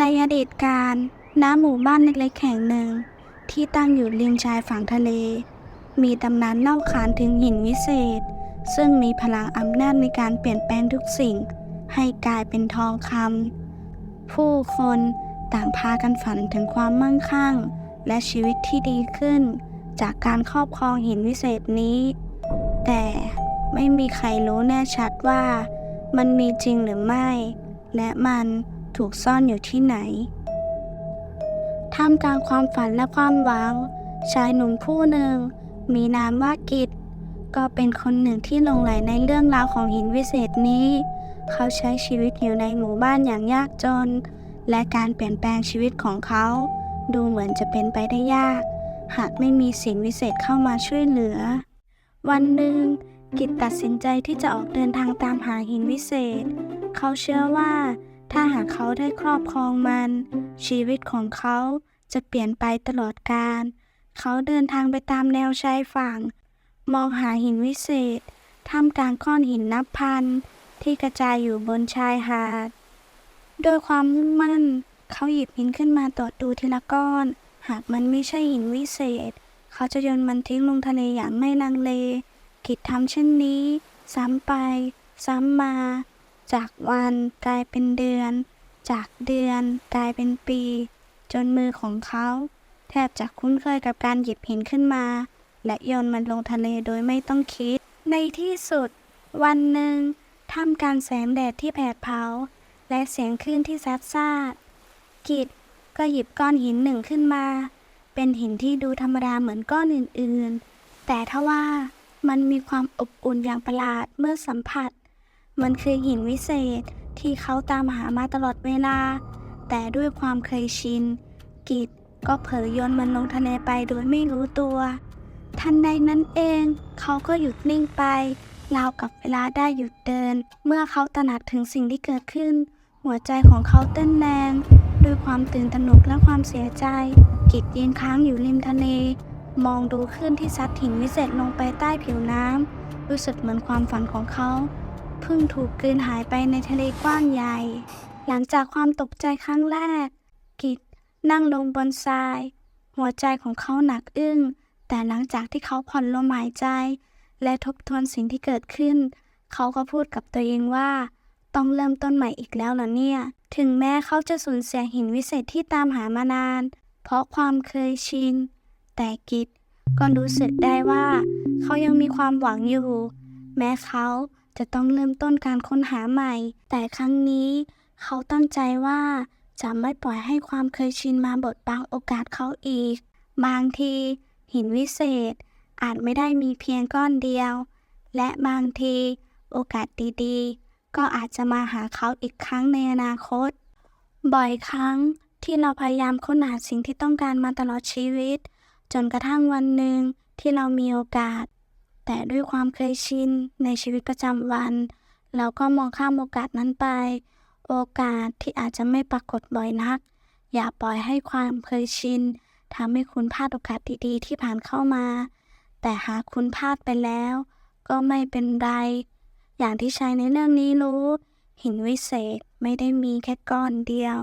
ในอดีตการณหมู่บ้านเล็กๆแห่งหนึ่ง ที่ตั้งอยู่ริมชายฝั่งทะเล มีตำนานเล่าขานถึงหินวิเศษ ซึ่งมีพลังอำนาจในการเปลี่ยนแปลงทุกสิ่ง ให้กลายเป็นทองคำผู้คนต่างพากันฝันถึงความมั่งคั่ง และชีวิตที่ดีขึ้น จากการครอบครองหินวิเศษนี้ แต่ไม่มีใครรู้แน่ชัดว่า มันมีจริงหรือไม่ และมัน ถูกซ่อนอยู่ที่ไหนท่ามกลางความฝันและความหวัง ชายหนุ่มผู้หนึ่ง มีนามว่ากิจก็เป็นคนหนึ่งที่หลงไหลในเรื่องราวของหินวิเศษนี้ เขาใช้ชีวิตอยู่ในหมู่บ้านอย่างยากจน และการเปลี่ยนแปลงชีวิตของเขา ดูเหมือนจะเป็นไปได้ยาก หากไม่มีสิ่งวิเศษเข้ามาช่วยเหลือ วันหนึ่ง กิจตัดสินใจที่จะออกเดินทางตามหาหินวิเศษ เขาเชื่อว่า ถ้าหากเขาได้ครอบครองมัน ชีวิตของเขาจะเปลี่ยนไปตลอดกาลเขาเดินทางไปตามแนวชายฝั่ง มองหาหินวิเศษท่ามกลางก้อนหินนับพัน ที่กระจายอยู่บนชายหาดด้วยความมุ่งมั่น เขาหยิบหินขึ้นมาตรวจดูทีละก้อน หากมันไม่ใช่หินวิเศษ เขาจะโยนมันทิ้งลงทะเลอย่างไม่ลังเลกิจทำเช่นนี้ ซ้ำไป ซ้ำมา จากวันกลายเป็นเดือน จากเดือนกลายเป็นปี จนมือของเขา แทบจะคุ้นเคยกับการหยิบหินขึ้นมา และโยนมันลงทะเลโดยไม่ต้องคิด ในที่สุด วันหนึ่งท่ามกลางแสงแดดที่แผดเผา และเสียงคลื่นที่ซัดซาดกิจก็หยิบก้อนหินหนึ่งขึ้นมา เป็นหินที่ดูธรรมดาเหมือนก้อนอื่นๆ แต่ทว่ามันมีความอบอุ่นอย่างประหลาดเมื่อสัมผัส มันคือหินวิเศษที่เขาตามหามาตลอดเวลา แต่ด้วยความเคยชิน กิจก็เผลอโยนมันลงทะเลไปโดยไม่รู้ตัว ทันใดนั้นเอง เขาก็หยุดนิ่งไปราวกับเวลาได้หยุดเดิน เมื่อเขาตระหนักถึงสิ่งที่เกิดขึ้น หัวใจของเขาเต้นแรงด้วยความตื่นตระหนกและความเสียใจ กิจยืนค้างอยู่ริมทะเล มองดูคลื่นที่ซัดหินวิเศษลงไปใต้ผิวน้ำรู้สึกเหมือนความฝันของเขา เพิ่งถูกกลืนหายไปในทะเลกว้างใหญ่ หลังจากความตกใจครั้งแรก กิจนั่งลงบนทราย หัวใจของเขาหนักอึ้ง แต่หลังจากที่เขาผ่อนลมหายใจ และทบทวนสิ่งที่เกิดขึ้น เขาก็พูดกับตัวเองว่า ต้องเริ่มต้นใหม่อีกแล้วเหรอเนี่ย ถึงแม้เขาจะสูญเสียหินวิเศษที่ตามหามานาน เพราะความเคยชิน แต่กิจก็รู้สึกได้ว่า เขายังมีความหวังอยู่ แม้เขา จะต้องเริ่มต้นการค้นหาใหม่ แต่ครั้งนี้เขาตั้งใจว่าจะไม่ปล่อยให้ความเคยชินมาบดบังโอกาสเขาอีก บางที หินวิเศษ อาจไม่ได้มีเพียงก้อนเดียว และบางที โอกาสดีๆ ก็อาจจะมาหาเขาอีกครั้งในอนาคต บ่อยครั้งที่เราพยายามค้นหาสิ่งที่ต้องการมาตลอดชีวิต จนกระทั่งวันหนึ่งที่เรามีโอกาส แต่ด้วยความเคยชินในชีวิตประจำวัน เราก็มองข้ามโอกาสนั้นไป โอกาสที่อาจจะไม่ปรากฏบ่อยนัก อย่าปล่อยให้ความเคยชินทำให้คุณพลาดโอกาสดีๆ ที่ผ่านเข้ามา แต่หากคุณพลาดไปแล้ว ก็ไม่เป็นไร อย่างที่ใชายในเรื่องนี้รู้ หินวิเศษไม่ได้มีแค่ก้อนเดียว